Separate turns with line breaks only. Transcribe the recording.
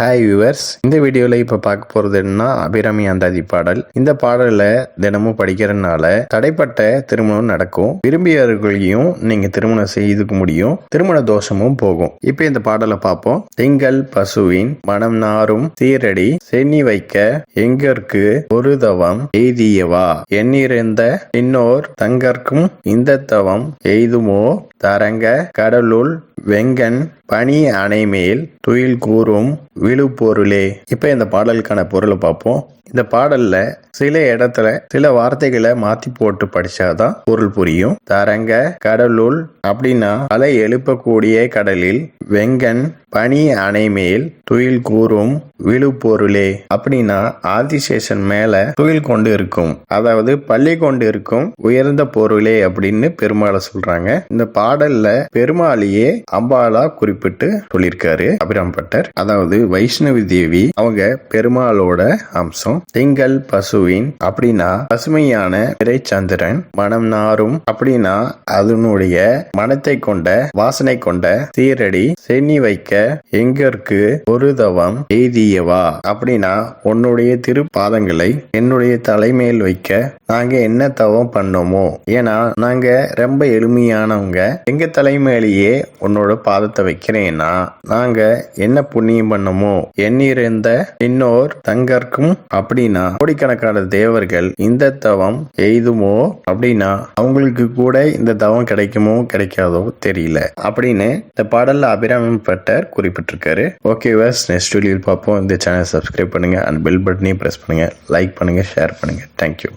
Hi viewers இந்த வீடியோவில் இப்போ பார்க்க போகிறது என்னன்னா அபிராமி அந்தாதி பாடல். இந்த பாடலை தினமும் படிக்கிறதுனால தடைப்பட்ட திருமணம் நடக்கும். விரும்பியவர்களையும் நீங்கள் திருமணம் செய்துக்க முடியும். திருமண தோஷமும் போகும். இப்போ இந்த பாடலை பார்ப்போம். திங்கள் பசுவின் மனம் நாரும் சீரடி சென்னி வைக்க எங்கற்கு ஒரு தவம் எய்தியவா? எண்ணிருந்த இன்னோர் தங்கற்கும் இந்த தவம் எய்துமோ? தரங்க கடலுள் வெங்கன் பனி அணைமேல் துயில் கூறும் விழுப்பொருளே இப்போ இந்த பாடலுக்கான பொருளை பார்ப்போம். இந்த பாடல்ல சில இடத்துல சில வார்த்தைகளை மாத்தி போட்டு படிச்சாதான் பொருள் புரியும். தரங்க கடலுள் அப்படின்னா அலை எழுப்பக்கூடிய கடலில் வெங்கன் பனி அணைமேல் துயில் கூறும் விழுப்பொருளே அப்படின்னா ஆதிசேஷன் மேல துயில் கொண்டு இருக்கும். அதாவது பள்ளி கொண்டு இருக்கும் உயர்ந்த பொருளே அப்படின்னு பெருமாளை சொல்றாங்க. இந்த பாடல்ல பெருமாளையே அம்பாலா குறிப்பிட்டு சொல்லியிருக்காரு அபிராம்பட்டர் அதாவது வைஷ்ணவி தேவி அவங்க பெருமாளோட அம்சம் திங்கள் பசுவின் அப்படின்னா பசுமையான பிறைச்சந்திரன் மனம் நாரும் அப்படின்னா அதனுடைய மனத்தை கொண்ட வாசனை கொண்ட சீரடி சென்னி வைக்க எங்கற்கு ஒரு தவம் எய்தியவா? அப்படின்னா உன்னுடைய திருப்பாதங்களை என்னுடைய தலைமையில் வைக்க நாங்க என்ன தவம் பண்ணோமோ? ஏன்னா நாங்க ரொம்ப எளிமையானவங்க. எங்க தலைமையிலேயே உன்னோட பாதத்தை வைக்கிறேன்னா நாங்க என்ன புண்ணியம் பண்ணமோ எண்ணிருந்த இன்னோர் தங்கற்கும் அப்படின்னா கோடிக்கணக்கான தேவர்கள் இந்த தவம் எய்துமோ அப்படின்னா அவங்களுக்கு கூட இந்த தவம் கிடைக்குமோ கிடைக்காதோ தெரியல. அப்படின்னு இந்த பாடல்ல அபிராமி பட்டர் குறிப்பிட்டிருக்காரு. ஓகே வேஸ் நெக்ஸ்ட் வீடியோ பார்ப்போம். இந்த சேனல் சப்ஸ்கிரைப் பண்ணுங்க. அண்ட் பெல் பட்டனையும் ப்ரெஸ் பண்ணுங்க. லைக் பண்ணுங்க ஷேர் பண்ணுங்க. Thank you